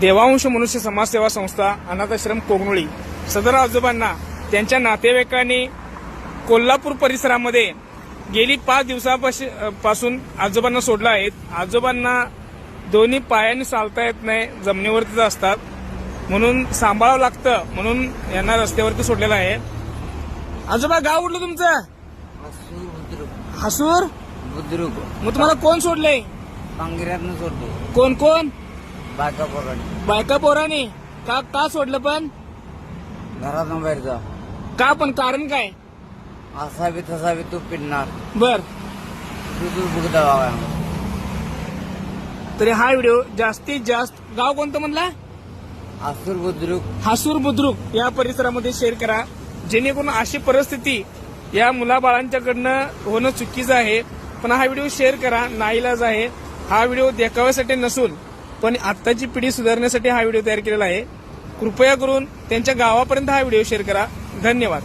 देवांश मनुष्य समाजसेवा संस्था अनाथाश्रम कोगनोळी सदर आजोबांना त्यांच्या नातेवाईकांनी कोल्हापूर परिसरामध्ये गेली पाच दिवसापासून आजोबांना सोडलं आहेत. आजोबांना दोन्ही पायांनी चालता येत नाही जमिनीवरतीच असतात. म्हणून सांभाळावं लागतं म्हणून यांना रस्त्यावरती सोडलेलं आहे. आजोबा गाव उठलं तुमचं? हसूर बुद्रुक. मग तुम्हाला कोण सोडलंय? कांगिऱ्यातनं सोडतो कोण कोण? बायका पोराडी बायका पोराने का का सोडलं पण? घरातून बाहेर जा. का पण? कारण काय? असा बी तसा बी तू पिडणार. बर. तू तू बुगदा बाबा. तरी हा व्हिडिओ जास्तीत जास्त गाव कोणतं म्हणला? हसूर बुद्रुक. हासूर बुद्रुक. या परिसरामध्ये शेअर करा. जेणेकरून अशी परिस्थिती या मुलाबाळांच्याकडनं होणं चुकीचं आहे. पण हा व्हिडिओ शेअर करा. नाईलाज आहे. हा व्हिडिओ देखाव्यासाठी नसून पण आत्ताची पिढी सुधारण्यासाठी हा व्हिडिओ तयार केलेला आहे. कृपया करून त्यांच्या गावापर्यंत हा व्हिडिओ शेअर करा. धन्यवाद.